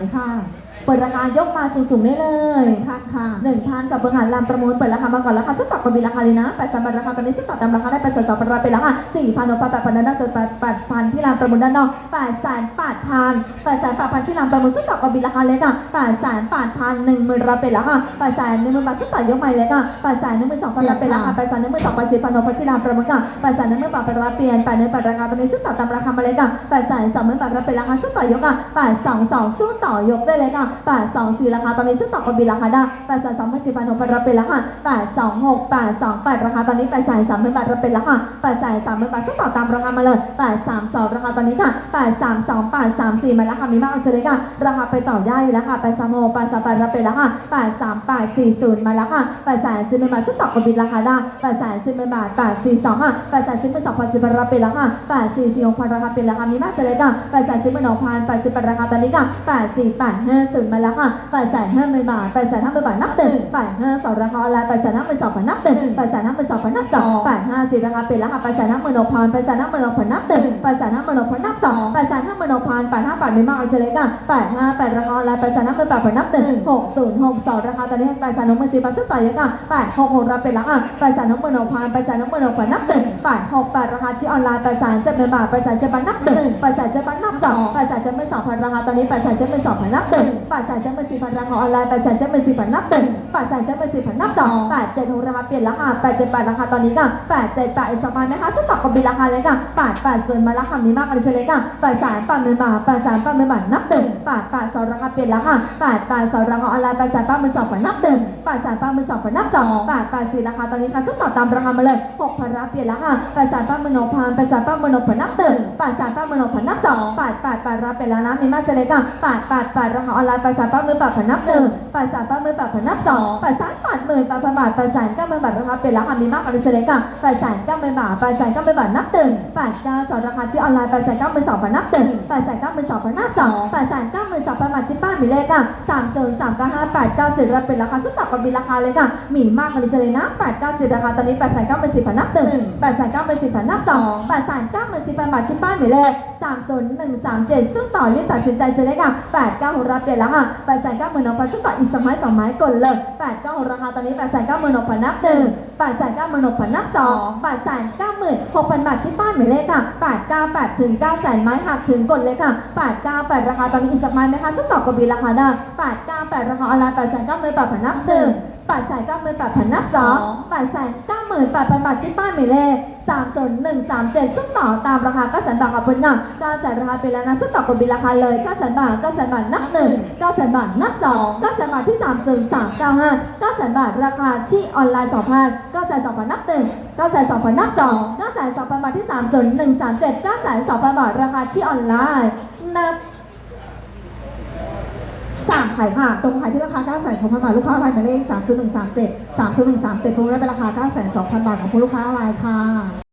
เลยค่ะ เปิดราคายกมาสูงๆได้เลหยนึ่งพันค่ะหนึ่งพันกับเบอร์หารลำประมูลเปิดราคามาก่อนราคาสุดต่ำกว่ามีราคาเลยนะแปดสามบาทราคาตอนนี้สุดต่ำตามราคาได้แปดแสนสองพันบาทเป็นราคาสี่พันหกพันแปดพันด้านนอกสุดแปดแปดพันที่ลำประมูลด้านนอกแปดแสนแปดพันแปดแสนแปดพันที่ลำประมูลสุดต่ำกว่ามีราคาเล็กอะแปดแสนแปดพันหนึ่งหมื่นราเป็นราคาแปดแสนหนึ่งหมื่นบาทสุดต่ำยกใหม่เล็กอะแปดแสนหนึ่งหมื่นสองพันราเป็นราคาแปดแสนหนึ่งหมื่นสองพันสี่พันหกพันที่ลำประมูลกันแปดแสนหนึ่งหมื่นบาทเป็นราเปลี่ยนแปดหนึ่งแปดราคาตอนนี้สุดต่ำตามราคามาเล็กอะแปดแสนสองหมื่นบาทราเป็นราคาสุดต่อยกอะแปดสองสองสู้ต่อยกได้เลยอะ824 ราคา ตอนนี้ซึ่งต่อกับบิลราคาได้8 2 2 4 6 0 0รับเป็นราคา826 828 ราคา ตอนนี้8 3 0 0 0บาทรับเป็นราคา8 3 0 0 0บาทซึ่งต่อตามราคามาเลย 832 ราคา ตอนนี้ค่ะ 832 834 มาแล้วค่ะ มีมากเฉลยค่ะ ราคาไปต่อได้อยู่แล้วค่ะ836 838รับเป็นราคา83840 มาแล้วค่ะ840บาทซึ่งต่อกับบิลราคาได้840บาท842ค่ะ840เป็น2,010รับเป็นราคา844 6,000ราคาเป็นราคา มีมากเฉลยค่ะ840เป็น2,080ราคา ตอนนี้ค่ะ84850จุดมาแล้วค่ะแปดแสนห้าหมื่นบาทแปดแสนห้าหมื่นบาทนับตึงแปดห้าสองราคาออนไลน์แปดแสนห้าหมื่นสองพันนับตึงแปดแสนห้าหมื่นสองพันนับสองแปดห้าสี่ราคาเป็นแล้วค่ะแปดแสนห้าหมื่นหกพันแปดแสนห้าหมื่นหกพันนับตึงแปดแสนห้าหมื่นหกพันนับสองแปดแสนห้าหมื่นหกพันแปดห้าแปดไม่มากเอเฉลยกันแปดห้าแปดราคาออนไลน์แปดแสนห้าหมื่นแปดพันนับตึงหกศูนย์หกสองราคาตอนนี้แปดแสนหกหมื่นสี่พันสักต่อยกันแปดหกหกราเป็นราคาแปดแสนหกหมื่นหกพันแปดแสนหกหมื่นหกพันนับตึงแปดหกแปดราคาที่ออนไลน์แปดแสนเจ็ดหมื่นบาทแปดแสนเจ็ดพันนับตึงแปดแสนเจ็ดพันนับสองแปดแสนเจ็ดหมื่นสองพันราคาตอนนี้แปดแสนเจ็ดหมื่นสองพันนับตึงแปดแสนเจ็ดหมื่นสี่พันราคาออนไลน์แปดแสนเจ็ดหมื่นสี่พันนับตึงแปดแสนเจ็ดหมื่นสี่พันนับสองแปดเจ็ดหกราคาเปลี่ยนราคาแปดเจ็ดแปดราคาตอนนี้กันแปดเจ็ดแปดอีกสองพันไหมคะซึ่งตอบกับบินราคาเลยกันแปดแปดส่วนมาราคามีมากกว่าเฉลี่ยกันแปดแสนแปดหมื่นบาทแปดแสนแปดหมื่นบาทนับตึงแปดแปดสองราคาเปลี่ยนราคาแปดแปดสองราคาออนไลน์แปดแสนแปดหมื่นสองพันนับตึงแปดแสนแปดหมื่นสองพันนับสองแปดแปดสี่ราคาตอนนี้ค่ะซึ่งตอบตามราคามาเลยหกพันรับเปลี่ยนราคาแปดแสนแปดหมื่นหกพันแปดแสนแปดหมื่นหกพันนับตึงแปดแสนแปดหมื่นหกพันนับสองปดแปดแปดรับเปลี่ยนแล้วนะมีมากเฉลยกันแปดแปดแปดราคาออนไลน์ปดแสนปดหมื่นบาทพันนับตึงปดแสนปดหมื่นบาทพันนับสองปดแสนแปดหมื่นแปดพันบาทแปดแสนก้าหมื่นบาทราคาเปลี่ยนราคามีมากกว่าเฉลี่ยกันปดแสนก้าหมื่นบาทแปดแสนก้าหมื่นบาทนับตึงแปดเก้าสองราคาที่ออนไลน์ปดแสนก้าหมื่นสองพนับตึงปดแสนก้าหมื่นสองพนับสองปดแสนก้าหมื่นสองพันบาทชิป้ามีเลขกันสามศูนย์สามเก้าห้าแปดเก้าสิบรับเป็นราคาสุดต่ำกว่ามีราคาเลยกันมีมากกว่าเฉลี่ยนะแปดเก้าสิบราคาตอนนี้แปดแสนเก้าหมื่นสี่พันนับตึงแปดแสนเก้าหมื่นสี่พันนับสองแปดแสนเก้าหมื่นสี่พับาทชิป้ามีเลขสามศูนย์หนึ่งสามเจ็ดซึ่งต่อรีบตัดสินใจซื้อเลขกันแปดเก้าหกรับเปลี่ยนแล้วค่ะแปดแสนเก้าหมื่นหกพันสุดต่ออีกสองไม้สองไม้กดเลยแปดเก้าหกราคาตอนนี้แปดแสนเก้าหมื่นหกพันนับหนึ่งแปดแสนเก้าหมื่นหกพันนับสองแปดแสนเก้าหมื่นหกพันบาทชิ้นบ้าหมายเลขค่ะแปดเก้าแปดถึงเก้าแสนไม้หักถึงกดเลยค่ะแปดเก้าแปดราคาตอนนี้อีกสองไม้ไหมคะสุดต่อกบีราคาได้แปดเก้าแปดราคาออนไลน์แปดแสนเก้าหมื่นแปดพันนับหนึ่ง แปดแสนเก้าหมื่นแปดพันนับสองแปดแสนเก้าหมื่นแปดพันบาทชิปป้ายหมายเลขสามศูนย์หนึ่งสามเจ็ดซึ่งต่อตามราคาเก้าแสนบาทค่ะเพื่อนงานเก้าแสนราคาเป็นแล้วนะซึ่งต่อกับบินราคาเลยเก้าแสนบาทเก้าแสนบาทนับหนึ่งเก้าแสนบาทนับสองเก้าแสนบาทที่สามศูนย์สามเก้าห้าเก้าแสนบาทราคาที่ออนไลน์สองพันเก้าแสนสองพันนับหนึ่งเก้าแสนสองพันนับสองเก้าแสนสองพันบาทที่สามศูนย์หนึ่งสามเจ็ดเก้าแสนสองพันบาทราคาที่ออนไลน์นับ สามขายค่ะ ตรงขายที่ราคา 9 2 0 0 0 บาท ลูกค้ารายหมายเลข 3 0 1 3 7 3 0 1 3 7พวงได้เป็นราคา 9 2 0 0 0 บาทของผู้ลูกค้ารายค่ะ